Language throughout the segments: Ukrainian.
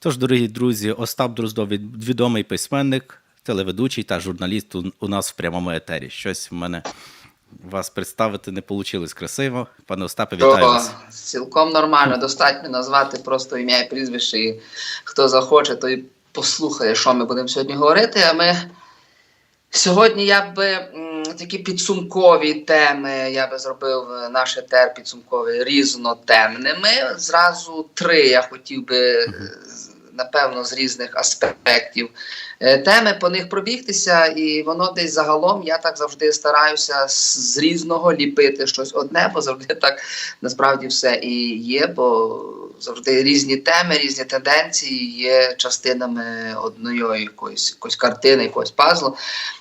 Тож, дорогі друзі, Остап Дроздов відомий письменник, телеведучий та журналіст у, нас в прямому етері. Щось в мене вас представити не вийшло красиво. Пане Остапе, вітаю То вас. цілком нормально, достатньо назвати просто ім'я і прізвище, і хто захоче, той послухає, що ми будемо сьогодні говорити. А ми сьогодні я би такі підсумкові теми, я би зробив наш етер підсумковий різнотемними. Зразу три я хотів би, напевно, з різних аспектів е, теми по них пробігтися, і воно десь загалом я так завжди стараюся з різного ліпити щось одне, бо завжди так насправді все і є, бо завжди різні теми, різні тенденції є частинами одної якоїсь, якоїсь картини, якогось пазлу.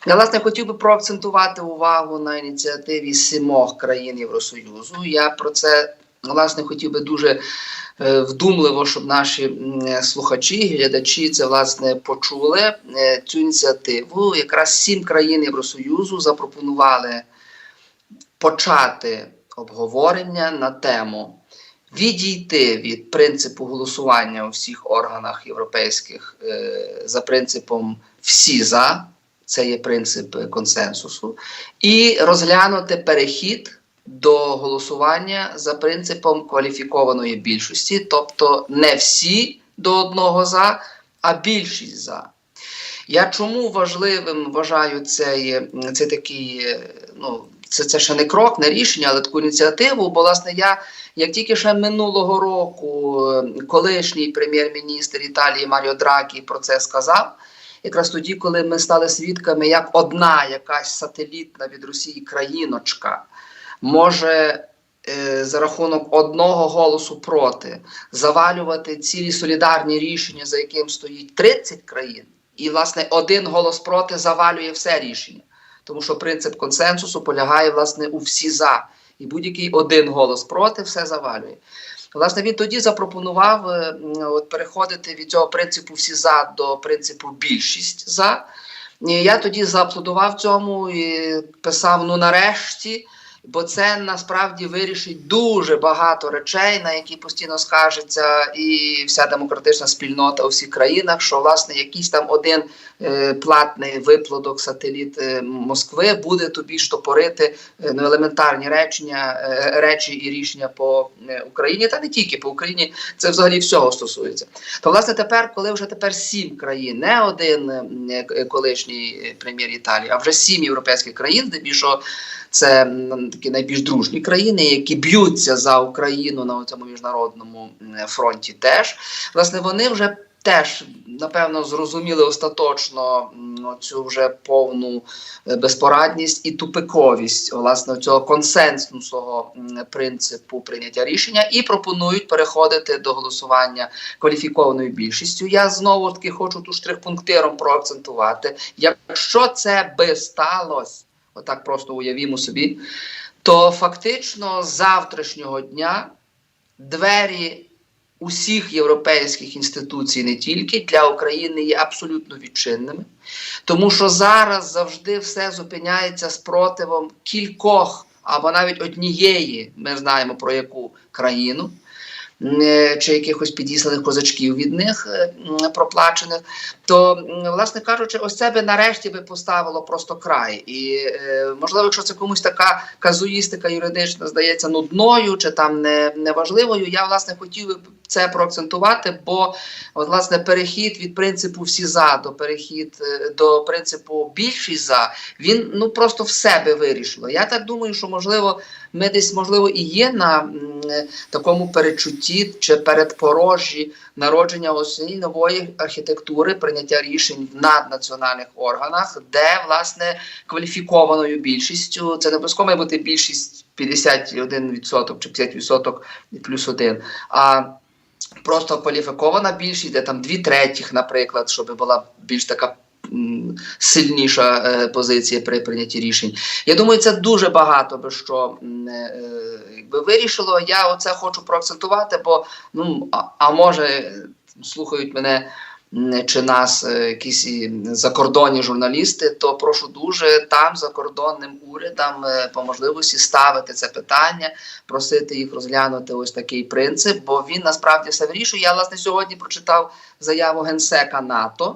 Я власне хотів би проакцентувати увагу на ініціативі сімох країн Євросоюзу. Я про це власне хотів би дуже е, вдумливо, щоб наші слухачі, глядачі це власне почули Е, цю ініціативу. Якраз сім країн Євросоюзу запропонували почати обговорення на тему відійти від принципу голосування у всіх органах європейських е, за принципом всі за. Це є принцип консенсусу, і розглянути перехід до голосування за принципом кваліфікованої більшості, тобто не всі до одного за, а більшість за. Я чому важливим вважаю цей, цей такий, ну, це, це ще не крок, не рішення, але таку ініціативу, бо власне я, як тільки ще минулого року е, колишній прем'єр-міністр Італії Маріо Дракі про це сказав, якраз тоді, коли ми стали свідками, як одна якась сателітна від Росії країночка може е, за рахунок одного голосу проти завалювати цілі солідарні рішення, за яким стоїть 30 країн, і власне один голос проти завалює все рішення, тому що принцип консенсусу полягає власне у всі за, і будь-який один голос проти все завалює. Власне, він тоді запропонував е, от, переходити від цього принципу всі за до принципу більшість за. І я тоді зааплодував цьому і писав: ну нарешті, бо це насправді вирішить дуже багато речей, на які постійно скажеться і вся демократична спільнота у всіх країнах, що власне якийсь там один платний виплодок сателіт е, Москви буде тобі штопорити е, ну, елементарні речення, е, речі і рішення по е, Україні, та не тільки по Україні, це взагалі всього стосується. То власне тепер, коли вже тепер сім країн, не один е, колишній е, прем'єр Італії, а вже сім європейських країн, здебільшого це такі найбільш дружні країни, які б'ються за Україну на цьому міжнародному фронті. Теж власне вони вже теж напевно зрозуміли остаточно цю вже повну е, безпорадність і тупиковість власне цього консенсусного принципу прийняття рішення і пропонують переходити до голосування кваліфікованою більшістю. Я знову таки хочу тут штрих-пунктиром проакцентувати. Якщо це би сталося, отак просто уявімо собі, то фактично з завтрашнього дня двері усіх європейських інституцій, не тільки для України, є абсолютно відчинними, тому що зараз завжди все зупиняється спротивом кількох або навіть однієї, ми знаємо про яку країну. Чи якихось підісланих козачків від них е, проплачених, то власне кажучи, ось це би нарешті би поставило просто край. І е, можливо, якщо це комусь така казуїстика юридична здається нудною чи там не неважливою, я власне хотів би це проакцентувати, бо от, власне перехід від принципу всі за до перехід е, до принципу більшість за він ну просто в себе вирішило. Я так думаю, що можливо ми десь можливо і є на такому перечутті чи передпорожжі народження цієї нової архітектури прийняття рішень в наднаціональних органах, де власне кваліфікованою більшістю це не обов'язково має бути більшість 51% чи 50% плюс один. А просто кваліфікована більшість, де там дві третіх, наприклад, щоб була більш така. Сильніша е, позиція при прийнятті рішень. Я думаю, це дуже багато би що е, якби вирішило. Я оце хочу проакцентувати, бо ну а, а може слухають мене чи нас е, якісь закордонні журналісти, то прошу дуже там закордонним урядам по можливості ставити це питання, просити їх розглянути ось такий принцип, бо він насправді все вирішує. Я власне сьогодні прочитав заяву генсека НАТО.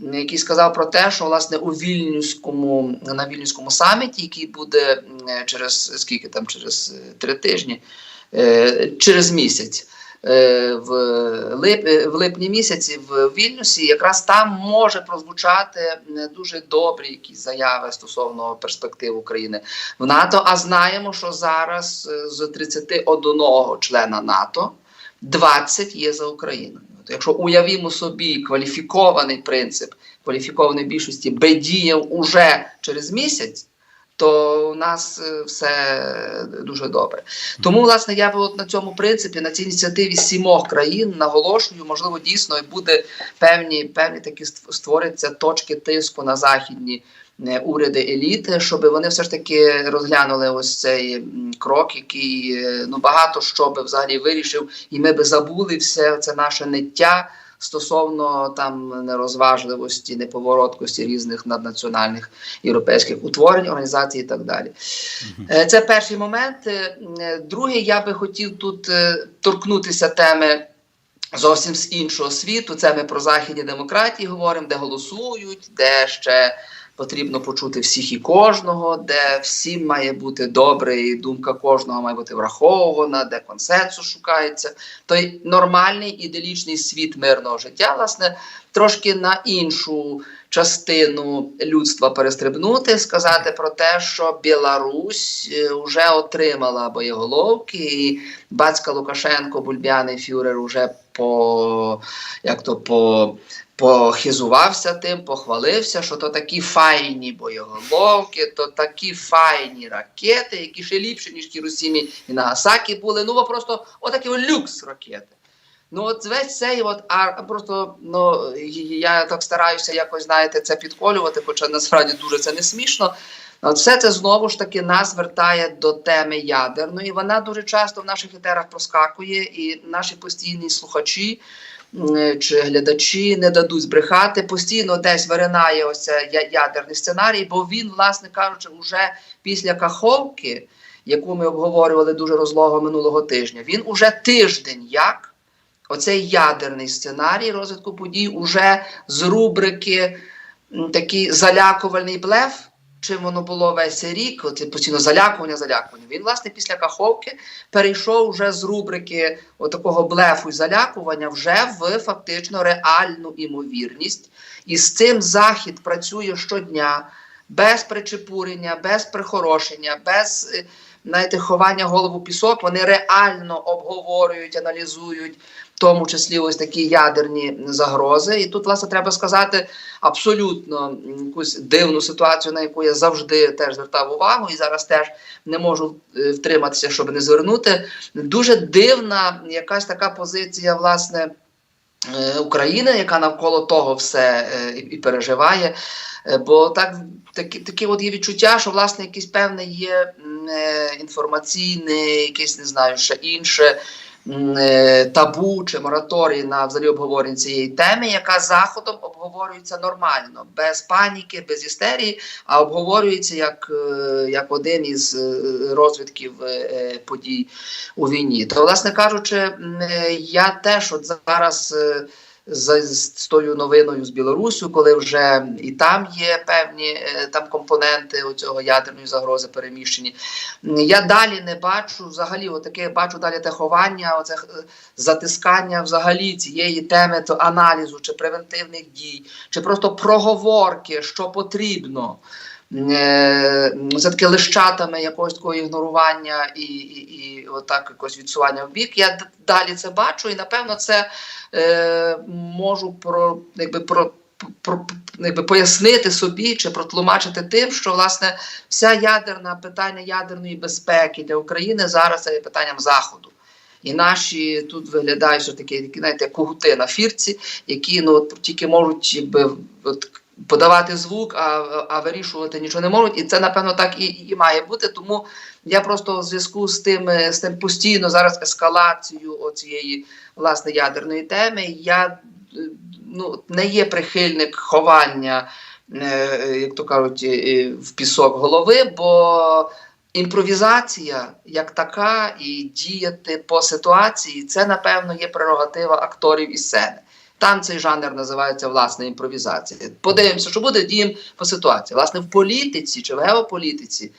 Який сказав про те, що власне у вільнюському на вільнюському саміті, який буде через скільки там, через е, три тижні, е, через місяць, е, в, лип, в липні місяці в Вільнюсі, якраз там може прозвучати дуже добрі якісь заяви стосовно перспектив України в НАТО. А знаємо, що зараз з 31 члена НАТО 20 є за Україною. От Якщо уявімо собі кваліфікований принцип кваліфікованої більшості би діяв уже через місяць, то у нас е, все дуже добре. Тому, власне, я би от на цьому принципі, на цій ініціативі сімох країн наголошую, можливо, дійсно і буде певні, певні такі ст- створяться точки тиску на західні. Е, Уряди еліти, щоб вони все ж таки розглянули ось цей крок, який е, ну багато що би взагалі вирішив, і ми би забули все це наше ниття стосовно там нерозважливості, неповороткості різних наднаціональних європейських утворень, організацій і так далі. Е, Це перший момент. Другий, я би хотів тут торкнутися теми. Зовсім з іншого світу, це ми про західні демократії говоримо, де голосують, де ще потрібно почути всіх і кожного, де всім має бути добре, і думка кожного має бути врахована, де консенсус шукається. Той нормальний іделічний світ мирного життя, власне, трошки на іншу частину людства перестрибнути, сказати про те, що Білорусь вже отримала боєголовки, і батька Лукашенко, бульбяний фюрер, уже по як то по. Похизувався тим, похвалився, що то такі файні боєголовки, то такі файні ракети, які ще ліпші, ніж Кірусімі і Нагасакі були. Ну, просто отакі от люкс ракети. Ну, от весь цей, от, а просто ну, я так стараюся якось, знаєте, це підколювати, хоча насправді дуже це не смішно. От все це знову ж таки нас вертає до теми ядерної. Вона дуже часто в наших етерах проскакує, і наші постійні слухачі чи глядачі не дадуть збрехати. Постійно десь виринає ось ядерний сценарій, бо він, власне кажучи, уже після Каховки, яку ми обговорювали дуже розлого минулого тижня, він уже тиждень як оцей ядерний сценарій розвитку подій уже з рубрики такий залякувальний блеф. Чим воно було весь рік, от постійно залякування, залякування. Він, власне, після Каховки перейшов вже з рубрики такого блефу і залякування вже в фактично реальну імовірність. І з цим Захід працює щодня без причепурення, без прихорошення, без е, знаєте, ховання голову пісок. Вони реально обговорюють, аналізують, тому числі ось такі ядерні загрози. І тут, власне, треба сказати абсолютно якусь дивну ситуацію, на яку я завжди теж звертав увагу, і зараз теж не можу е, втриматися, щоб не звернути. Дуже дивна якась така позиція, власне. е, України, яка навколо того все е, і, переживає. Бо так такі, такі от є відчуття, що власне якийсь певний є інформаційний, якийсь не знаю, ще інше табу чи мораторій на взагалі обговорення цієї теми, яка заходом обговорюється нормально, без паніки, без істерії, а обговорюється як, е, як один із розвідків е, подій у війні. То, власне кажучи, е, я теж от зараз. З, з тою новиною з Білорусю, коли вже і там є певні е, там компоненти цього ядерної загрози переміщені. Я далі не бачу взагалі, отаке бачу далі те ховання, оце е, затискання взагалі цієї теми, то аналізу чи превентивних дій, чи просто проговорки, що потрібно. Е, Це таке лищатами якогось такого ігнорування і, і, і отак якось відсування в бік. Я далі це бачу, і напевно це е, можу про, якби, про, про, якби, пояснити собі чи протлумачити тим, що власне вся ядерна питання ядерної безпеки для України зараз це є питанням заходу. І наші тут виглядають що такі знаєте, кугути на фірці, які ну от, тільки можуть якби, от, подавати звук, а, а вирішувати нічого не можуть. І це, напевно, так і, і має бути. Тому я просто в зв'язку з тим, е, з тим постійно зараз ескалацією цієї власне ядерної теми. Я е, ну, не є прихильник ховання, е, як то кажуть, в пісок голови, бо імпровізація як така і діяти по ситуації це, напевно, є прерогатива акторів і сцени. Там цей жанр називається власне імпровізація. Подивимося, що буде діємо по ситуації. Власне, в політиці чи в геополітиці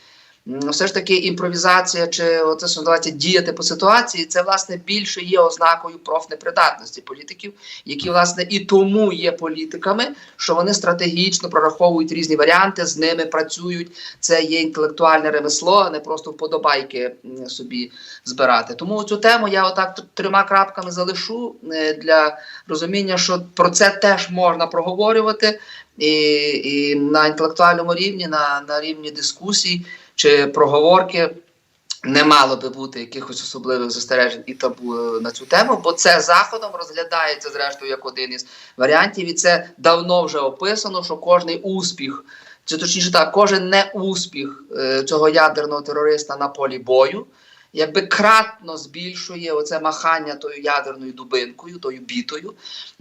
все ж таки імпровізація, чи оце що називається діяти по ситуації, це власне більше є ознакою профнепридатності політиків, які власне і тому є політиками, що вони стратегічно прораховують різні варіанти, з ними працюють. Це є інтелектуальне ремесло, а не просто вподобайки собі збирати. Тому цю тему я отак трьома крапками залишу е, для розуміння, що про це теж можна проговорювати. І, і на інтелектуальному рівні, на, на рівні дискусій чи проговорки не мало би бути якихось особливих застережень і табу е, на цю тему, бо це заходом розглядається зрештою як один із варіантів, і це давно вже описано, що кожний успіх, чи точніше так, кожен неуспіх е, цього ядерного терориста на полі бою. Якби кратно збільшує оце махання тою ядерною дубинкою, тою бітою,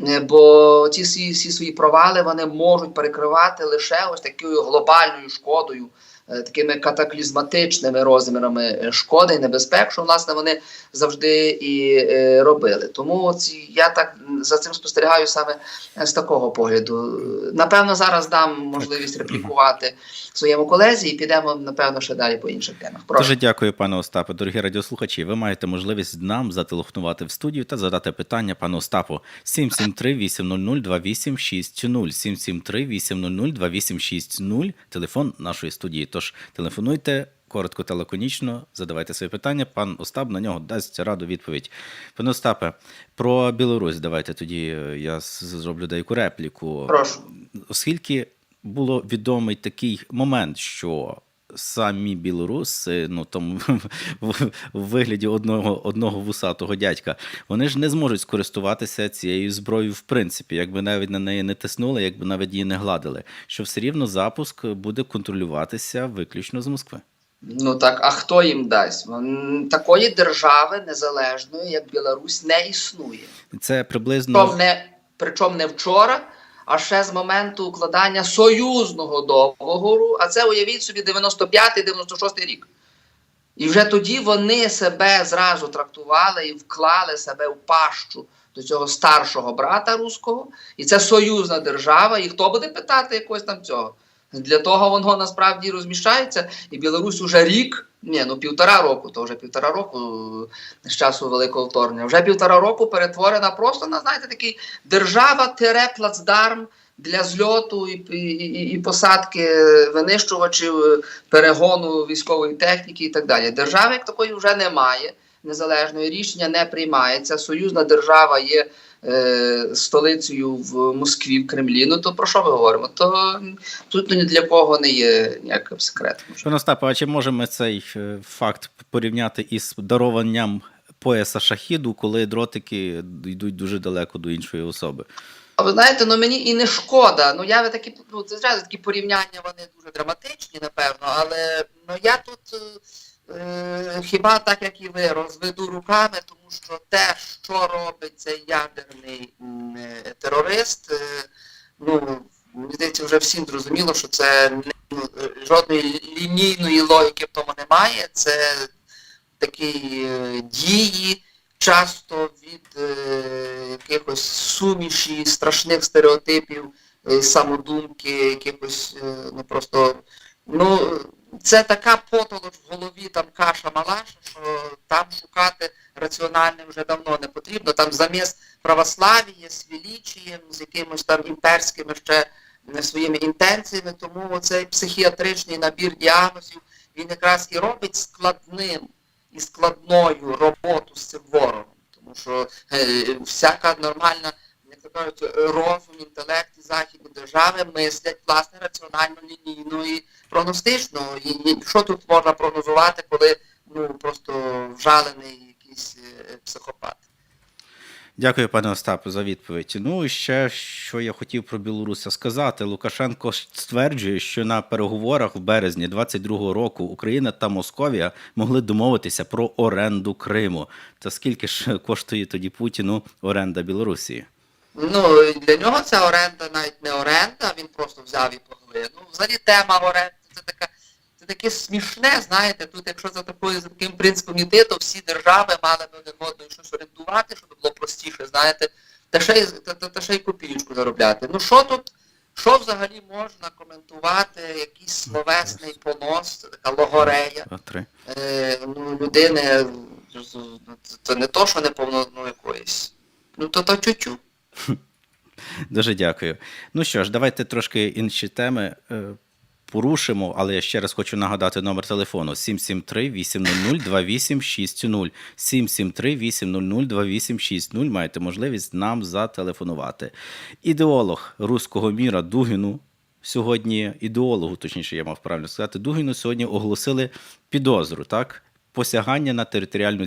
Е, бо ці всі, всі свої провали вони можуть перекривати лише ось такою глобальною шкодою, такими катаклізматичними розмірами е, шкоди і небезпек, що власне вони завжди і е, робили. Тому ці я так за цим спостерігаю саме е, з такого погляду. Напевно, зараз дам можливість реплікувати своєму колезі, і підемо напевно ще далі по інших темах. Прошу. Дуже дякую, пане Остапе. Дорогі радіослухачі. Ви маєте можливість нам зателефонувати в студію та задати питання пану Остапу 773 800 2860 773 800 2860 телефон нашої студії. Тож телефонуйте. Коротко та лаконічно задавайте свої питання. Пан Остап на нього дасть раду відповідь. Пане Остапе, про Білорусь давайте тоді е, я зроблю деяку репліку. Прошу. Оскільки було відомий такий момент, що самі білоруси, ну там в, в вигляді одного, одного вусатого дядька, вони ж не зможуть скористуватися цією зброєю в принципі, якби навіть на неї не тиснули, якби навіть її не гладили, що все рівно запуск буде контролюватися виключно з Москви. Ну так, а хто їм дасть? Такої держави незалежної, як Білорусь, не існує. Це приблизно Причому не, причому не вчора, а ще з моменту укладання союзного договору, а це уявіть собі 95-96 рік. І вже тоді вони себе зразу трактували і вклали себе в пащу до цього старшого брата руського. І це союзна держава. І хто буде питати якогось там цього? Для того воно насправді розміщається, і Білорусь уже рік, ні, ну півтора року, то вже півтора року е, з часу великого вторгнення, вже півтора року перетворена просто на знаєте такий держава-плацдарм для зльоту і, і, і, і посадки винищувачів, е, перегону військової техніки і так далі. Держави як такої вже немає. Незалежної рішення не приймається. Союзна держава є е, столицею в Москві, в Кремлі. Ну то про що ми говоримо? То тут ні для кого не є ніяким секретом. Пане Остапе, а чи можемо цей е, факт порівняти із даруванням пояса шахіду, коли дротики йдуть дуже далеко до іншої особи? А ви знаєте, ну мені і не шкода. Ну я ви такі, ну це зразу такі порівняння, вони дуже драматичні, напевно, але ну я тут е, хіба так як і ви розведу руками, тому що те, що робить цей ядерний е, терорист, е, ну мені здається, вже всім зрозуміло, що це не, ну, е, жодної лінійної логіки в тому немає. Це такі е, дії часто від е, якихось суміші, страшних стереотипів, е, самодумки, якихось е, ну просто ну це така потолоч в голові, там каша малаша, що там шукати раціональне вже давно не потрібно. Там замість православ'я з величієм, з якимось там імперськими ще е, своїми інтенціями, тому цей психіатричний набір діагнозів він якраз і робить складним і складною роботу з цим ворогом. Тому що е, всяка нормальна, як кажуть, розум, інтелект і західні держави мислять власне раціонально, лінійно і прогностично. І, що тут можна прогнозувати, коли ну просто вжалений якийсь е, психопат? Дякую, пане Остапе, за відповідь. Ну і ще що я хотів про Білоруся сказати. Лукашенко стверджує, що на переговорах в березні 22-го року Україна та Московія могли домовитися про оренду Криму. Та скільки ж коштує тоді Путіну оренда Білорусі? Ну, для нього ця оренда навіть не оренда, він просто взяв і поглинув. Взагалі тема оренди це така. Це таке смішне, знаєте, тут якщо за такою за таким принципом йти, то всі держави мали б один одного щось орендувати, щоб було простіше, знаєте, та ще й, та, та, та ще й копійку заробляти. Ну що тут, що взагалі можна коментувати, якийсь словесний понос, це така логорея е, ну, людини, це не то, що не повно ну, якоїсь. Ну то то чуть-чуть. Дуже дякую. Ну що ж, давайте трошки інші теми е, порушимо, але я ще раз хочу нагадати номер телефону 773 800 2860 773 800 2860 Маєте можливість нам зателефонувати. Ідеолог руського міра Дугіну сьогодні, ідеологу, точніше, я мав правильно сказати, Дугіну сьогодні оголосили підозру, так? Посягання на територіальну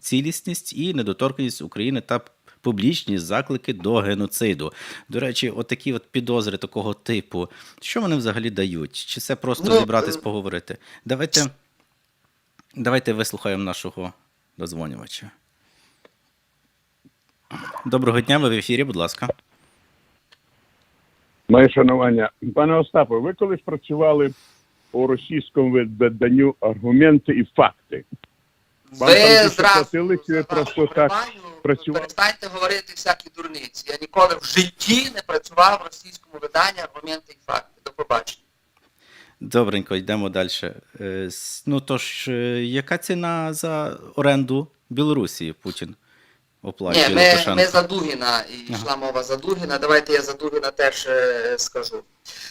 цілісність і недоторканність України та публічні заклики до геноциду. До речі, отакі от підозри такого типу, що вони взагалі дають? Чи це просто Ну, зібратись е, поговорити? Давайте, давайте вислухаємо нашого дозвонювача. Доброго дня, ви в ефірі, будь ласка. Моє шанування. Пане Остапе, ви колись працювали у російському виданню аргументи і факти. Вам там Ви більше платили, чи ви просто так працювали? перестаньте говорити всякі дурниці. Я ніколи в житті не працював в російському виданні аргументи і факти. До побачення. Добренько, йдемо далі. Е, Ну тож, е, яка ціна за оренду Білорусі Путін оплачує Ні, ми, ми за Дугіна, і Ага. йшла мова за Дугіна. Давайте я за Дугіна теж е, скажу.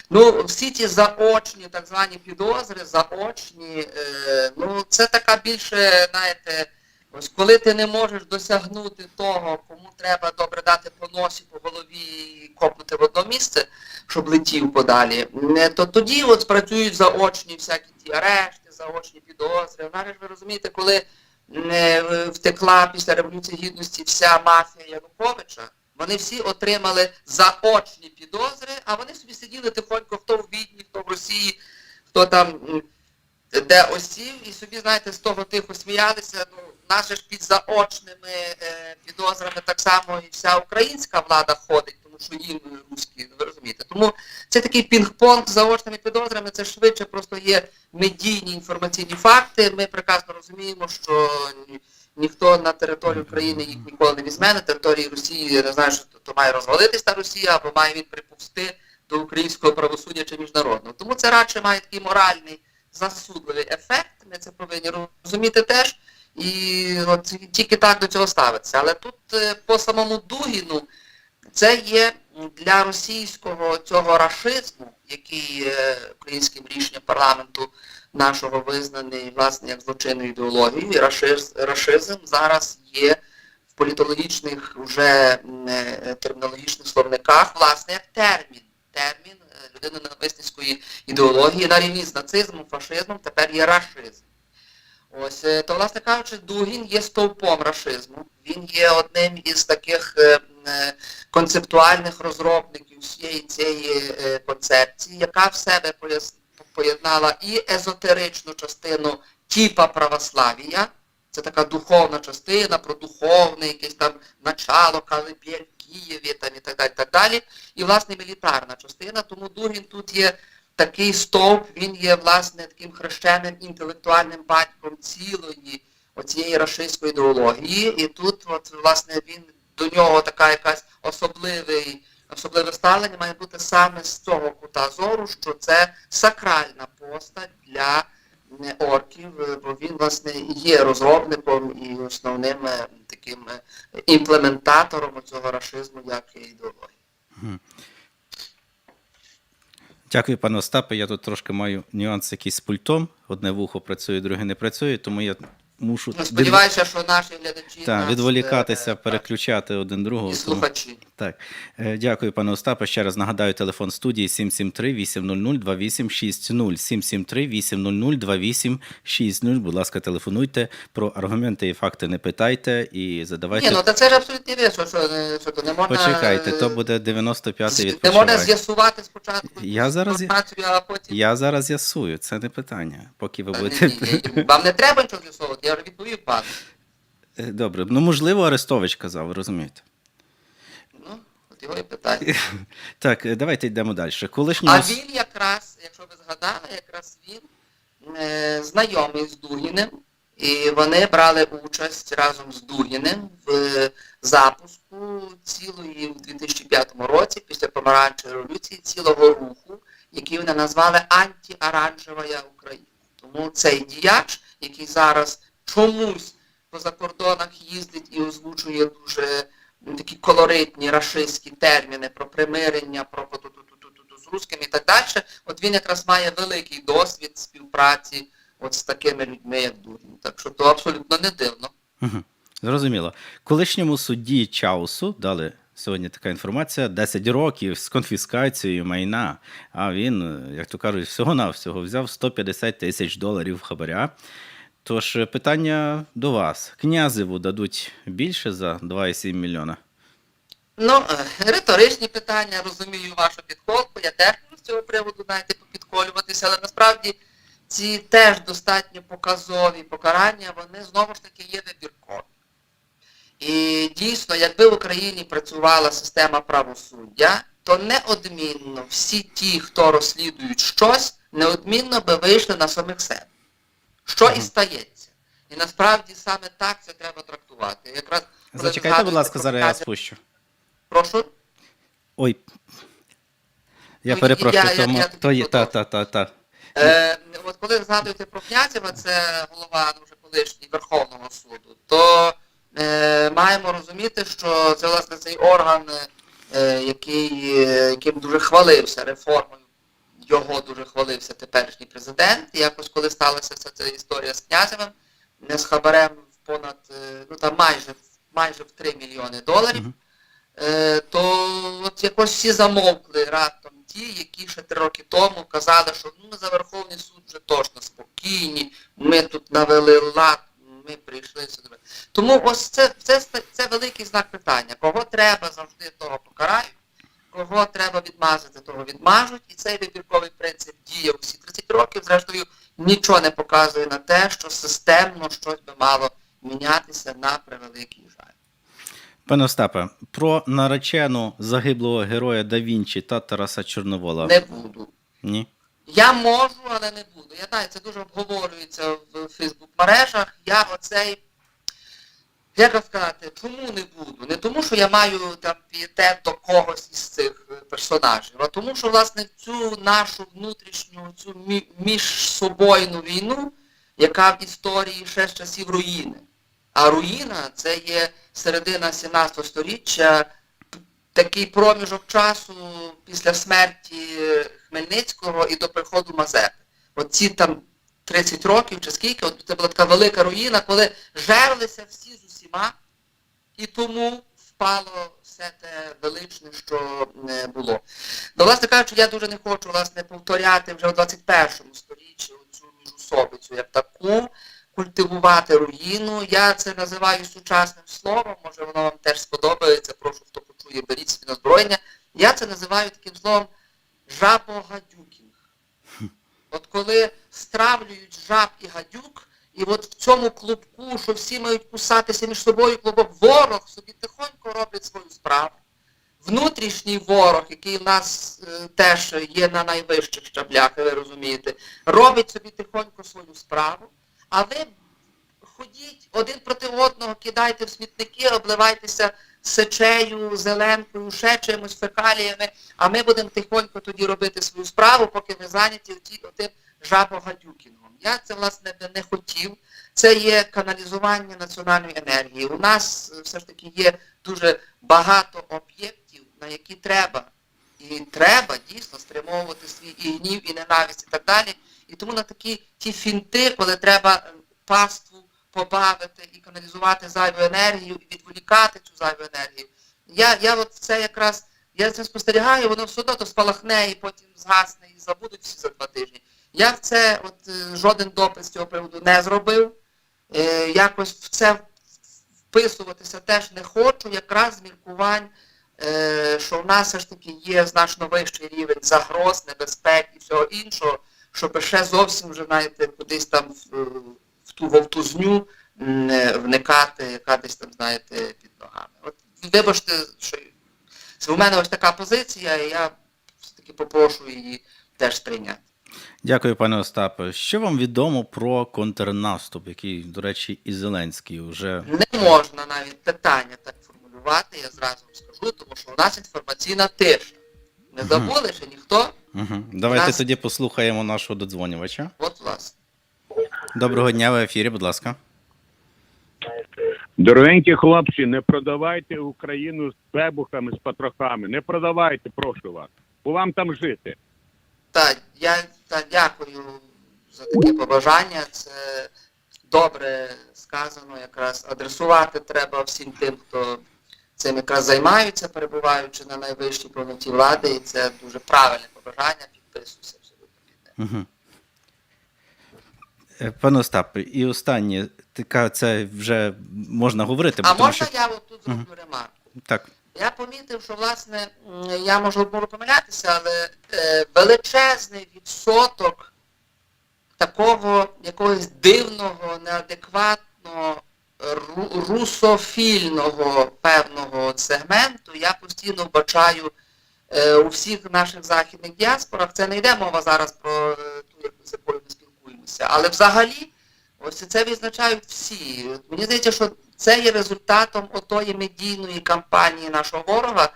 Ну, всі ті заочні, так звані підозри, заочні, е, ну це така більше, знаєте, ось коли ти не можеш досягнути того, кому треба добре дати по носі, по голові і копнути в одно місце, щоб летів подалі, то тоді от спрацюють заочні всякі ті арешти, заочні підозри. Навіть ви розумієте, коли втекла після Революції Гідності вся мафія Януковича, вони всі отримали заочні підозри, а вони собі сиділи тихонько, хто в Відні, хто в Росії, хто там де осів, і собі, знаєте, з того тихо сміялися. Ну, нас ж під заочними е, підозрами так само і вся українська влада ходить, тому що їм руські, ви розумієте. Тому це такий пінг-понг з заочними підозрами, це швидше просто є медійні інформаційні факти. Ми прекрасно розуміємо, що ні- ніхто на територію України їх ніколи не візьме, на території Росії я не знаю, що то має розвалитись та Росія, або має він припусти до українського правосуддя чи міжнародного. Тому це радше має такий моральний засудливий ефект. Ми це повинні розуміти теж. І от тільки так до цього ставиться. Але тут е, по самому Дугіну це є для російського цього рашизму, який українським рішенням парламенту нашого визнаний власне як злочинною ідеологією. І рашиз, рашизм зараз є в політологічних вже е, термінологічних словниках, власне, як термін. Термін людиноненависницької ідеології на рівні з нацизмом, фашизмом, тепер є рашизм. Ось, е, то, власне кажучи, Дугін є стовпом рашизму. Він є одним із таких е, е, концептуальних розробників всієї цієї концепції, яка в себе поєднала і езотеричну частину типа православія, це така духовна частина, про духовне якесь там начало, колыбель в Києві там, і так далі, так далі. І, власне, мілітарна частина, тому Дугін тут є такий стовп, він є, власне, таким хрещеним інтелектуальним батьком цілої оцієї рашистської ідеології. І тут, от, власне, він до нього така якась особливий, особливе ставлення має бути саме з цього кута зору, що це сакральна постать для орків, е, бо він, власне, є розробником і основним е, таким е, імплементатором цього рашизму як ідеології. Дякую, пане Остапе. Я тут трошки маю нюанс якийсь з пультом. Одне вухо працює, друге не працює, тому я мушу Ну, сподіваюся, що наші глядачі та, нас, відволікатися, е, переключати один другого. і тому- слухачі. Так, Е, дякую, пане Остапе. Ще раз нагадаю, телефон студії 773 800 2860 773 800 2860 Будь ласка, телефонуйте про аргументи і факти не питайте і задавайте. Ні, ну та це ж абсолютно вірно, що, що, не- можна... Почекайте, е, то буде 95-й Не можна з'ясувати спочатку Я зараз- інформацію, а потім... Я зараз з'ясую, це не питання. Поки ви будете. Вам не треба нічого з'ясовувати, я відповів пану. Е, Добре, ну можливо, Арестович казав, розумієте. Ну, от його і питання. Так, е, давайте йдемо далі. А він якраз, якщо ви згадали, якраз він е, знайомий з Дугіним, і вони брали участь разом з Дугіним в е, запуску цілої в 2005 році, після помаранчевої революції, цілого руху, який вони назвали антиоранжева Україна. Тому цей діяч, який зараз чомусь по закордонах їздить і озвучує дуже такі колоритні рашистські терміни про примирення, про з русскими і так далі. От він якраз має великий досвід співпраці от з такими людьми, як Дурін. Так що то абсолютно не дивно. Зрозуміло. Колишньому судді Чаусу дали сьогодні така інформація: 10 років з конфіскацією майна. А він, як то кажуть, всього-навсього взяв 150 тисяч доларів хабаря. Тож е, питання до вас: князеву дадуть більше за 2,7 мільйона? Ну, е, риторичні питання, розумію вашу підколку, я теж з цього приводу знаєте, попідколюватися, але насправді ці теж достатньо показові покарання, вони знову ж таки є вибіркові. І дійсно, якби в Україні працювала система правосуддя, то неодмінно всі ті, хто розслідують щось, неодмінно би вийшли на самих себе. Що і стається. І насправді саме так це треба трактувати. Якраз, Зачекайте, будь ласка, зараз я спущу. Прошу. Ой. Я Ну, перепрошую, тому то є та, та, та, та. Е, от коли згадуєте про Князєва, це голова ну, вже колишній Верховного суду, то е, маємо розуміти, що це власне цей орган, е, який, е, яким дуже хвалився реформою, його дуже хвалився теперішній президент. Якось коли сталася вся ця історія з Князєвим, не з хабарем в понад, е, ну там майже, майже в 3 мільйони доларів, е, то от якось всі замовкли раптом ті, які ще три роки тому казали, що ну, ми за Верховний суд вже точно спокійні, ми тут навели лад, ми прийшли сюди. Тому ось це, це, це великий знак питання. Кого треба завжди того покарають, кого треба відмазати, того відмажуть. І цей вибірковий принцип діє всі 30 років. Зрештою, нічого не показує на те, що системно щось би мало мінятися на превеликий жаль. Пане Остапе, про наречену загиблого героя Да Вінчі та Тараса Чорновола. Не буду. Ні. Я можу, але не буду. Я знаю, це дуже обговорюється в Фейсбук-мережах. Я оцей, як сказати, чому не буду? Не тому, що я маю там пієтет до когось із цих е, персонажів, а тому, що власне цю нашу внутрішню, цю мі- міжсобойну війну, яка в історії ще з часів руїни. А руїна це є середина 17 століття, такий проміжок часу після смерті Хмельницького і до приходу Мазепи. От ці там 30 років чи скільки, от це була така велика руїна, коли жерлися всі усіма, і тому впало все те величне, що е, було. Ну, власне кажучи, я дуже не хочу власне повторяти вже у 21 сторіччі цю міжусобицю як таку, культивувати руїну. Я це називаю сучасним словом, може воно вам теж сподобається, прошу, хто почує, беріть собі на озброєння. Я це називаю таким словом жабогадюкінг. От коли стравлюють жаб і гадюк, і от в цьому клубку, що всі мають кусатися між собою клубок, ворог собі тихонько робить свою справу. Внутрішній ворог, який в нас е, теж є на найвищих щаблях, ви розумієте, робить собі тихонько свою справу, а ви ходіть один проти одного, кидайте в смітники, обливайтеся сечею, зеленкою, ще чимось, фекаліями, а ми будемо тихонько тоді робити свою справу, поки ви зайняті отим жабогадюкінгом. Я це, власне, не хотів. Це є каналізування національної енергії. У нас е, все ж таки є дуже багато об'єктів, на які треба. І треба дійсно стримовувати свій і гнів, і ненависть, і так далі. І тому на такі ті фінти, коли треба е, паству побавити і каналізувати зайву енергію, і відволікати цю зайву енергію. Я, я от це якраз, я це спостерігаю, воно все одно то спалахне і потім згасне і забудуть всі за два тижні. Я це от е, жоден допис з цього приводу не зробив. Е, якось в це вписуватися теж не хочу, якраз міркувань, е, що в нас все ж таки є значно вищий рівень загроз, небезпек і всього іншого, щоб ще зовсім вже, знаєте, кудись там в, в ту вовтузню вникати, яка десь там, знаєте, під ногами. От вибачте, що у мене ось така позиція, і я все-таки попрошу її теж сприйняти. Дякую, пане Остапе. Що вам відомо про контрнаступ, який, до речі, і Зеленський вже Не можна навіть питання так формулювати, я зразу вам скажу, тому що у нас інформаційна тиша. Не забули, що ніхто? Угу. Давайте Нас- тоді послухаємо нашого додзвонювача. От власне. Доброго дня, в ефірі, будь ласка. Дорогенькі хлопці, не продавайте Україну з бебухами, з патрохами. Не продавайте, прошу вас. Бо вам там жити. Так, я та, дякую за таке побажання. Це добре сказано, якраз адресувати треба всім тим, хто цим якраз займаються, перебуваючи на найвищій повноті влади, і це дуже правильне побажання, підписуюся абсолютно під ним. Угу. Пане Остапе, і останнє, така це вже можна говорити, А тому можна що я от тут зроблю ремарку? так. Я помітив, що власне я можу, можу помилятися, але е, величезний відсоток такого якогось дивного, неадекватного, русофільного певного сегменту я постійно вбачаю е, у всіх наших західних діаспорах. Це не йде мова зараз про е, ту, з якою ми спілкуємося, але взагалі ось це відзначають всі. Мені здається, що це є результатом отої медійної кампанії нашого ворога,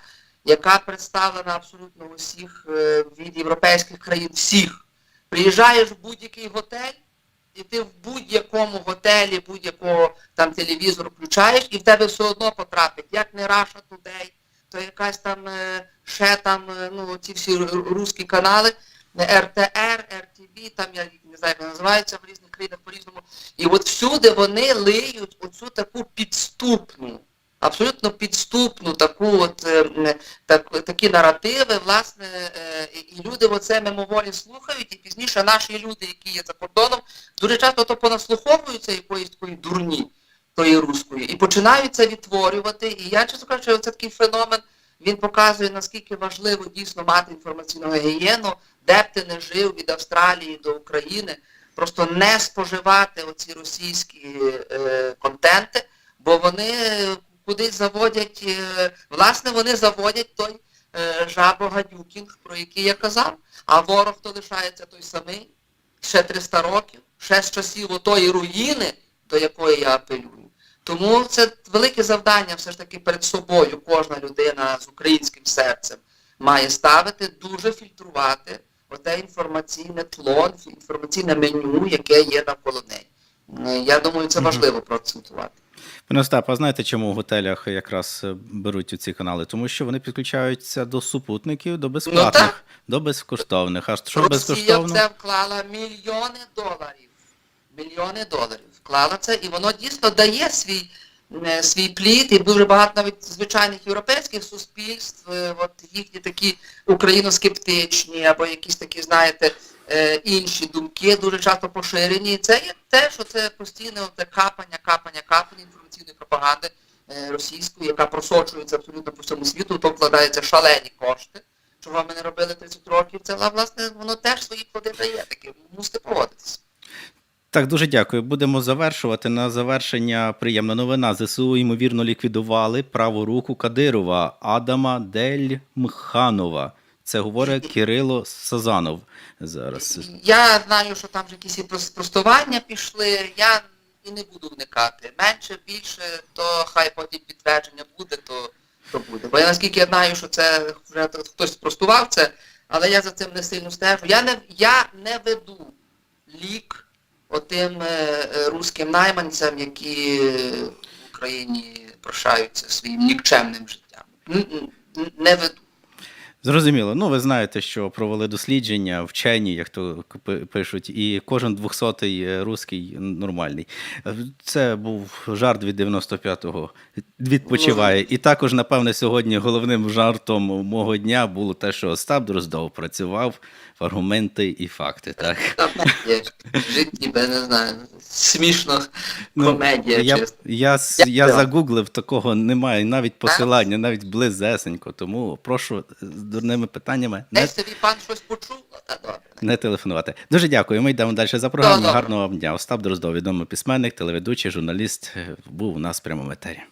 яка представлена абсолютно у всіх е, від європейських країн всіх. Приїжджаєш в будь-який готель, і ти в будь-якому готелі, будь-якого там телевізор включаєш, і в тебе все одно потрапить, як не Russia Today, то якась там е, ще там, е, ну, ці всі русські канали, РТР, РТВ, там я не знаю, як називаються в різних країнах по-різному. І от всюди вони лиють оцю таку підступну, абсолютно підступну таку от, е, так, такі наративи, власне, е, і люди оце мимоволі слухають, і пізніше наші люди, які є за кордоном, дуже часто то понаслуховуються якоїсь такої дурні, тої руської, і починають це відтворювати. І я чесно кажучи, це такий феномен, він показує, наскільки важливо дійсно мати інформаційну гігієну, де б ти не жив від Австралії до України, просто не споживати оці російські е, контенти, бо вони кудись заводять, е, власне, вони заводять той е, жабогадюкінг, про який я казав, а ворог то лишається той самий, ще 300 років, ще з часів отої руїни, до якої я апелюю. Тому це велике завдання все ж таки перед собою кожна людина з українським серцем має ставити, дуже фільтрувати оте інформаційне тло, інформаційне меню, яке є навколо неї. Я думаю, це важливо проакцентувати. Пане Остапе, а знаєте, чому в готелях якраз е, беруть ці канали? Тому що вони підключаються до супутників, до безплатних, Ну, до безкоштовних. А що Росія безкоштовно? це вклала мільйони доларів. Мільйони доларів вклала це, і воно дійсно дає свій, е, свій плід, і дуже багато навіть звичайних європейських суспільств, е, от їхні такі україноскептичні, або якісь такі, знаєте, е, інші думки дуже часто поширені. І це є те, що це постійне оте капання, капання, капання інформаційної пропаганди російської, яка просочується абсолютно по всьому світу, то вкладаються шалені кошти. Що вам не робили 30 років, це власне воно теж свої плоди дає, таке мусите поводитися. Так, дуже дякую. Будемо завершувати. На завершення приємна новина. ЗСУ ймовірно ліквідували праву руку Кадирова Адама Дельмханова. Це говорить Кирило Сазанов зараз. Я знаю, що там вже якісь спростування пішли, я і не буду вникати. Менше, більше, то хай потім підтвердження буде, то, то буде. Бо я наскільки я знаю, що це вже хтось спростував це, але я за цим не сильно стежу. Я не, я не веду лік отим е, е, руським найманцям, які в Україні прошаються своїм нікчемним життям. Не веду. Зрозуміло. Ну, ви знаєте, що провели дослідження вчені, як то пишуть, і кожен двохсотий е, руський нормальний. Е, Це був жарт від 95-го. Відпочиває. І також, напевне, сьогодні головним жартом мого дня було те, що Остап Дроздов працював в аргументи і факти. Так? Жить ніби, не знаю, смішно, Ну, комедія я, я, Я я загуглив, такого немає, навіть посилання, навіть близесенько. Тому прошу з дурними питаннями не Десь собі пан щось почув, та добре. Не телефонувати. Дуже дякую. Ми йдемо далі за програму. Гарного вам дня. Остап Дроздов, відомий письменник, телеведучий, журналіст, е, був у нас в прямому етері.